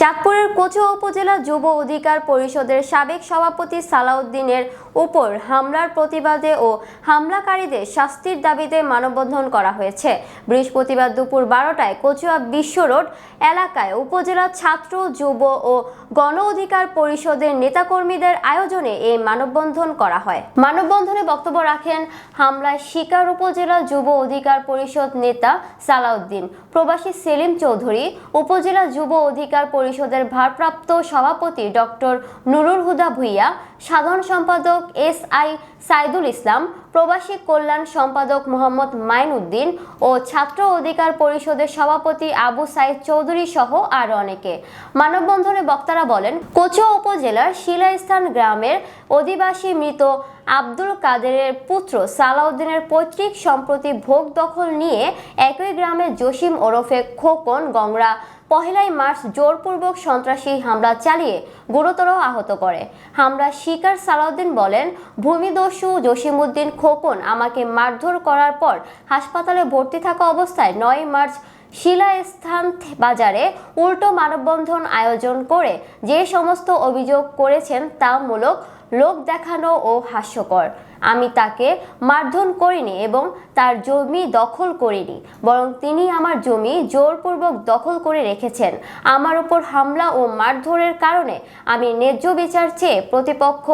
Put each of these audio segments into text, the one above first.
চাঁদপুরের কচুয়া উপজেলা যুব অধিকার পরিষদের সাবেক সভাপতি সালাউদ্দিনের উপর হামলার প্রতিবাদে ও হামলাকারীদের শাস্তির দাবিতে মানববন্ধন করা হয়েছে। বৃহস্পতিবার দুপুর বারোটায় কচুয়া বিশ্ব রোড এলাকায় উপজেলা ছাত্র, যুব ও গণ অধিকার পরিষদের নেতাকর্মীদের আয়োজনে এই মানববন্ধন করা হয়। মানববন্ধনে বক্তব্য রাখেন হামলায় শিকার উপজেলা যুব অধিকার পরিষদ নেতা সালাউদ্দিন, প্রবাসী সেলিম চৌধুরী, উপজেলা যুব অধিকার পরিষদের ভারপ্রাপ্ত সভাপতি ডক্টর নুরুল হুদা ভুইয়া, সাধারণ সম্পাদক এস আই সাইদুল ইসলাম, প্রবাসী কল্যাণ সম্পাদক মোহাম্মদ মাইনউদ্দিন ও ছাত্র অধিকার পরিষদের সভাপতি আবু সাইদ চৌধুরী সহ আরও অনেকে। মানববন্ধনে বক্তারা বলেন, কোচুয়া উপজেলার শিলাস্থান গ্রামের অধিবাসী মৃত আব্দুল কাদেরের পুত্র সালাউদ্দিনের পৈতৃক সম্প্রতি ভোগ দখল নিয়ে একই গ্রামে জসিম ওরফে খোকন গংরা পহেলাই মার্চ জোরপূর্বক সন্ত্রাসী হামলা চালিয়ে গুরুতর আহত করে। হামলা শিকার সালাউদ্দিন বলেন, ভূমিদস্যু জসিমউদ্দিন খোকন আমাকে মারধর করার পর হাসপাতালে ভর্তি থাকা অবস্থায় নয় মার্চ শিলাস্থান বাজারে উল্টো মানববন্ধন আয়োজন করে যে সমস্ত অভিযোগ করেছেন তা মূলক লোক দেখানো ও হাস্যকর। আমি তাকে মারধর করিনি এবং তার জমি দখল করিনি, বরং তিনি আমার জমি জোরপূর্বক দখল করে রেখেছেন। আমার উপর হামলা ও মারধরের কারণে আমি ন্যায্য বিচার চেয়ে প্রতিপক্ষ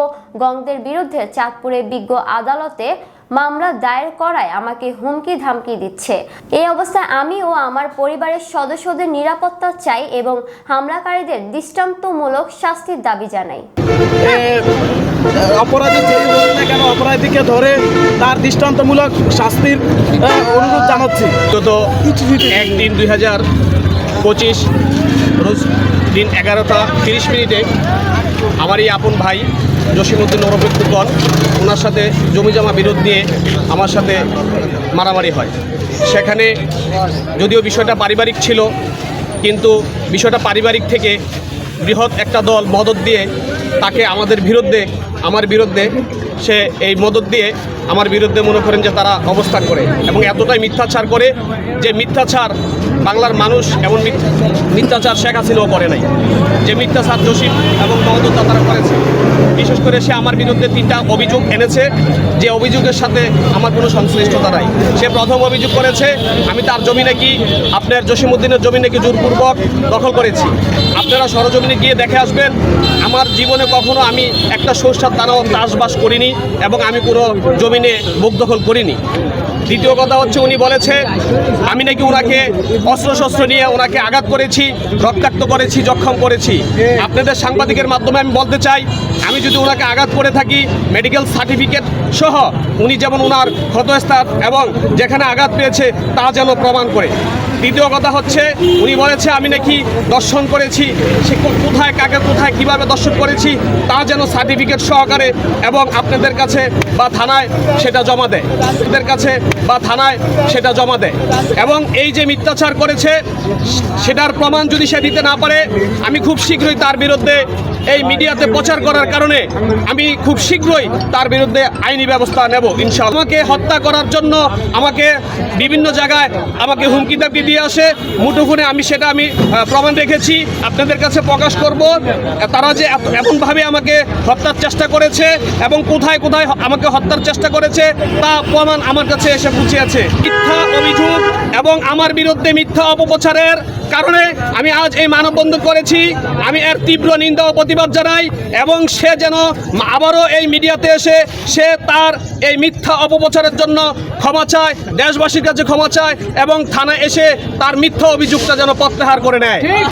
গংদের বিরুদ্ধে চাঁদপুরে বিজ্ঞ আদালতে মামলা দায়ের করায় আমাকে হুমকি ধামকি দিচ্ছে। এই অবস্থায় আমি ও আমার পরিবারের সদস্যদের নিরাপত্তা চাই এবং হামলাকারীদের দৃষ্টান্তমূলক শাস্তির দাবি জানাই। অপরাধী যেই হোক না কেন, অপরাধীকে ধরে তার দৃষ্টান্তমূলক শাস্তির অনুরোধ জানাচ্ছি। গত এক তিন দুই হাজার পঁচিশ রোজ দিন এগারোটা তিরিশ মিনিটে আমার এই আপন ভাই জসিমুদ্দিন ফুকন ওনার সাথে জমিজমা বিরোধ নিয়ে আমার সাথে মারামারি হয়। সেখানে যদিও বিষয়টা পারিবারিক ছিল, কিন্তু বিষয়টা পারিবারিক থেকে বৃহৎ একটা দল মদত দিয়ে তাকে আমাদের বিরুদ্ধে, আমার বিরুদ্ধে সে এই মদত দিয়ে আমার বিরুদ্ধে মনে করেন যে তারা অবস্থান করে এবং এতটাই মিথ্যাচার করে যে মিথ্যাচার বাংলার মানুষ এমন মিথ্যা- মিথ্যাচার শেখ হাসিনাও করে নাই। যে মিথ্যাচার জসিম এবং মহদত তারা করেছে। বিশেষ করে সে আমার বিরুদ্ধে তিনটা অভিযোগ এনেছে। যে অভিযোগের সাথে আমার কোনো সংশ্লিষ্টতা নাই। সে প্রথম অভিযোগ করেছে, আমি তার জমি নাকি আপনার জসিমউদ্দিনের জমি নাকি জোরপূর্বক দখল করেছি? আপনারা সরজমিনে গিয়ে দেখে আসবেন, আমার জীবনে কখনো আমি একটা সরষার দানাও চাষবাস করিনি এবং আমি কোনো জমিনে মুখ দখল করিনি। দ্বিতীয় কথা হচ্ছে উনি বলেছে, আমি নাকি ওনাকে অস্ত্রশস্ত্র নিয়ে ওনাকে আঘাত করেছি, রক্তাক্ত করেছি, জখম করেছি। আপনাদের সাংবাদিকের মাধ্যমে আমি বলতে চাই, আমি যদি ওনাকে আঘাত করে থাকি মেডিকেল সার্টিফিকেট সহ উনি যেমন ওনার ক্ষতস্থান এবং যেখানে আঘাত পেয়েছে তা যেন প্রমাণ করে। দ্বিতীয় কথা হচ্ছে, উনি বলেছে, আমি নাকি দর্শন করেছি। সে কোথায়, কাকে কোথায়, কীভাবে দর্শন করেছি, তা যেন সার্টিফিকেট সহকারে এবং আপনাদের কাছে বা থানায় সেটা জমা দেয়। আপনাদের কাছে বা থানায় সেটা জমা দেয়। এবং এই যে মিথ্যাচার করেছে, সেটার প্রমাণ যদি সে দিতে না পারে, আমি খুব শীঘ্রই তার বিরুদ্ধে এই মিডিয়াতে প্রচার করার কারণে আমি খুব শীঘ্রই তার বিরুদ্ধে আইনি ব্যবস্থা নেব, ইনশাআল্লাহ। আমাকে হত্যা করার জন্য আমাকে বিভিন্ন জায়গায় আমাকে হুমকি দাবি দিয়ে আসে। মুঠোফোনে আমি সেটা আমি প্রমাণ রেখেছি, আপনাদের কাছে প্রকাশ করব। তারা যে এমনভাবে আমাকে হত্যার চেষ্টা করেছে এবং কোথায় কোথায় আমাকে হত্যার চেষ্টা করেছে, তা প্রমাণ আমার কাছে এসে পৌঁছেছে মিথ্যা অভিযোগ এবং আমার বিরুদ্ধে মিথ্যা অপপ্রচারের কারণে আমি আজ এই মানববন্ধন করেছি। আমি এর তীব্র নিন্দা ও প্রতিবাদ জানাই এবং সে যেন আবারও এই মিডিয়াতে এসে সে তার এই মিথ্যা অপপ্রচারের জন্য ক্ষমা চায়, দেশবাসীর কাছে ক্ষমা চায় এবং থানায় এসে তার মিথ্যা অভিযোগটা যেন প্রত্যাহার করে নেয়।